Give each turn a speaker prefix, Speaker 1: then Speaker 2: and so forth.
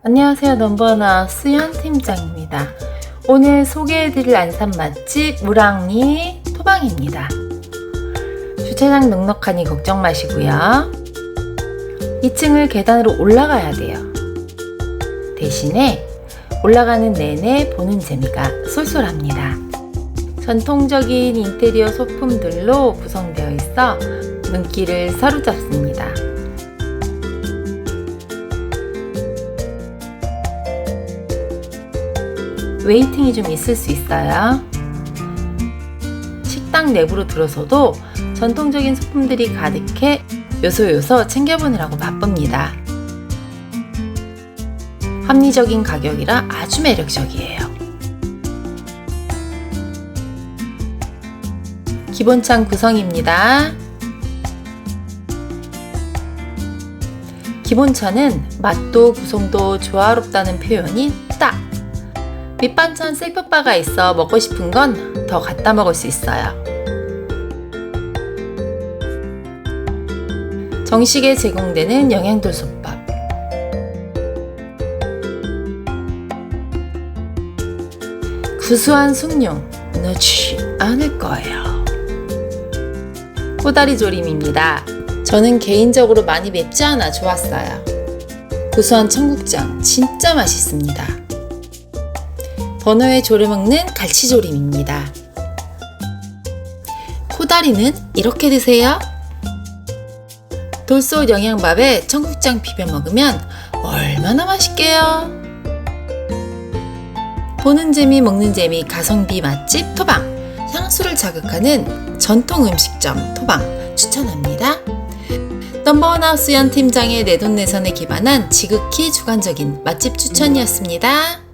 Speaker 1: 안녕하세요. 넘버나 수연 팀장입니다. 오늘 소개해드릴 안산 맛집 무랑리 토방입니다. 주차장 넉넉하니 걱정 마시고요. 2층을 계단으로 올라가야 돼요. 대신에 올라가는 내내 보는 재미가 쏠쏠합니다. 전통적인 인테리어 소품들로 구성되어 있어 눈길을 사로잡습니다. 웨이팅이 좀 있을 수 있어요. 식당 내부로 들어서도 전통적인 소품들이 가득해 요소요소 챙겨보느라고 바쁩니다. 합리적인 가격이라 아주 매력적이에요. 기본창 구성입니다. 기본차는 맛도 구성도 조화롭다는 표현이 딱! 밑반찬 셀프바가 있어 먹고 싶은 건 더 갖다 먹을 수 있어요. 정식에 제공되는 영양돌 솥밥. 구수한 숭늉 넣지 않을 거예요. 꼬다리 조림입니다. 저는 개인적으로 많이 맵지 않아 좋았어요. 구수한 청국장 진짜 맛있습니다. 번호에 조려 먹는 갈치조림입니다. 코다리는 이렇게 드세요. 돌솥 영양밥에 청국장 비벼 먹으면 얼마나 맛있게요. 보는 재미 먹는 재미 가성비 맛집 토방 향수를 자극하는 전통 음식점 토방 추천합니다. 넘버원 하우스 연 팀장의 내돈내산에 기반한 지극히 주관적인 맛집 추천이었습니다.